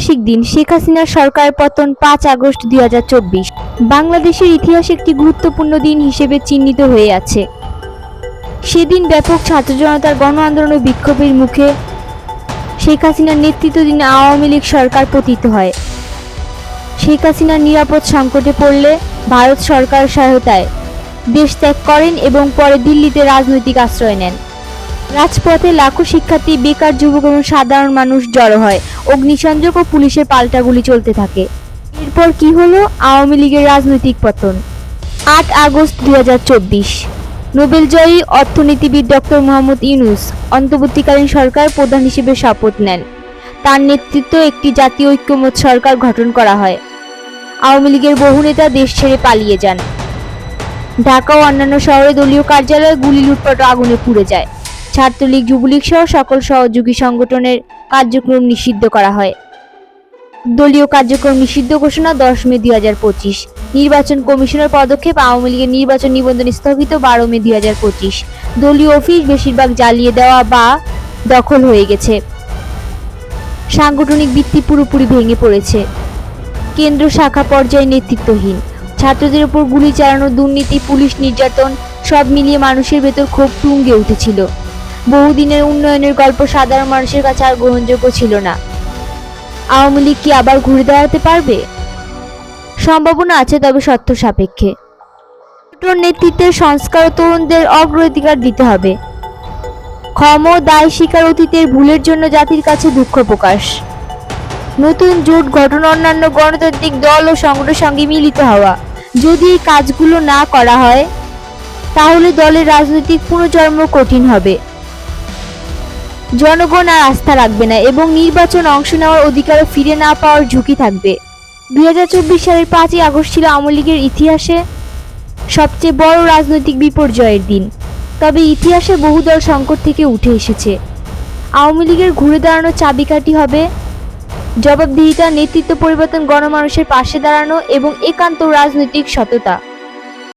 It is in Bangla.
ঐতিহাসিক দিন শেখ হাসিনার সরকারের পতন পাঁচ আগস্ট দু হাজার চব্বিশ। বাংলাদেশের ইতিহাসে একটি গুরুত্বপূর্ণ দিন হিসেবে চিহ্নিত হয়ে আছে। সেদিন ব্যাপক ছাত্র জনতার গণ আন্দোলন ও বিক্ষোভের মুখে শেখ হাসিনার নেতৃত্বাধীন আওয়ামী লীগ সরকার পতিত হয়। শেখ হাসিনার নিরাপদ সংকটে পড়লে ভারত সরকার সহায়তায় দেশ ত্যাগ করেন এবং পরে দিল্লিতে রাজনৈতিক আশ্রয় নেন। রাজপথে লাখো শিক্ষার্থী, বেকার যুবক এবং সাধারণ মানুষ জড়ো হয়। অগ্নিসংযোগ ও পুলিশের পাল্টা গুলি চলতে থাকে। এরপর কি হলো? আওয়ামী লীগের রাজনৈতিক পতন। আট আগস্ট দুই নোবেলজয়ী অর্থনীতিবিদ ডক্টর মোহাম্মদ ইউনুস অন্তর্বর্তীকালীন সরকার প্রধান হিসেবে শপথ নেন। তার নেতৃত্ব একটি জাতীয় ঐক্যমত সরকার গঠন করা হয়। আওয়ামী লীগের বহু নেতা দেশ ছেড়ে পালিয়ে যান। ঢাকা ও অন্যান্য শহরে দলীয় কার্যালয়ে গুলি, লুটপাট আগুনে পুড়ে যায়। ছাত্রলীগ, যুবলীগ সহ সকল সহযোগী সংগঠনের কার্যক্রম নিষিদ্ধ করা হয়। দলীয় কার্যক্রম নিষিদ্ধ ঘোষণা দশ মে দুই হাজার পঁচিশ। নির্বাচন কমিশনের পদক্ষেপ আওয়ামী লীগের নির্বাচন নিবন্ধন স্থগিত বারো মে দুই হাজার পঁচিশ। দলীয় অফিস বেশিরভাগ জ্বালিয়ে দেওয়া বা দখল হয়ে গেছে। সাংগঠনিক ভিত্তি পুরোপুরি ভেঙে পড়েছে। কেন্দ্র শাখা পর্যায়ে নেতৃত্বহীন। ছাত্রদের উপর গুলি চালানো, দুর্নীতি, পুলিশ নির্যাতন সব মিলিয়ে মানুষের ভেতর ক্ষোভ তুঙ্গে উঠেছিল। বহুদিনের উন্নয়নের গল্প সাধারণ মানুষের কাছে আর গ্রহণযোগ্য ছিল না। আওয়ামী লীগ কি আবার ঘুরে দাঁড়াতে পারবে? সম্ভাবনা আছে তবে সত্য সাপেক্ষে। নেতৃত্বের সংস্কার তরুণদের অগ্রাধিকার দিতে হবে। ক্ষম দায় স্বীকার অতীতের ভুলের জন্য জাতির কাছে দুঃখ প্রকাশ। নতুন জোট গঠন, অন্যান্য গণতান্ত্রিক দল ও সংগঠনের সঙ্গে মিলিত হওয়া। যদি এই কাজগুলো না করা হয়, তাহলে দলের রাজনৈতিক পুনর্জন্ম কঠিন হবে। জনগণ আর আস্থা রাখবে না এবং নির্বাচন অংশ নেওয়ার অধিকারও ফিরে না পাওয়ার ঝুঁকি থাকবে। দুই হাজার চব্বিশ সালের পাঁচই আগস্ট ছিল আওয়ামী লীগের ইতিহাসে সবচেয়ে বড় রাজনৈতিক বিপর্যয়ের দিন। তবে ইতিহাসে বহু দল সংকট থেকে উঠে এসেছে। আওয়ামী লীগের ঘুরে দাঁড়ানোর চাবিকাঠি হবে জবাবদিহিতা, নেতৃত্ব পরিবর্তন, গণমানুষের পাশে দাঁড়ানো এবং একান্ত রাজনৈতিক সততা।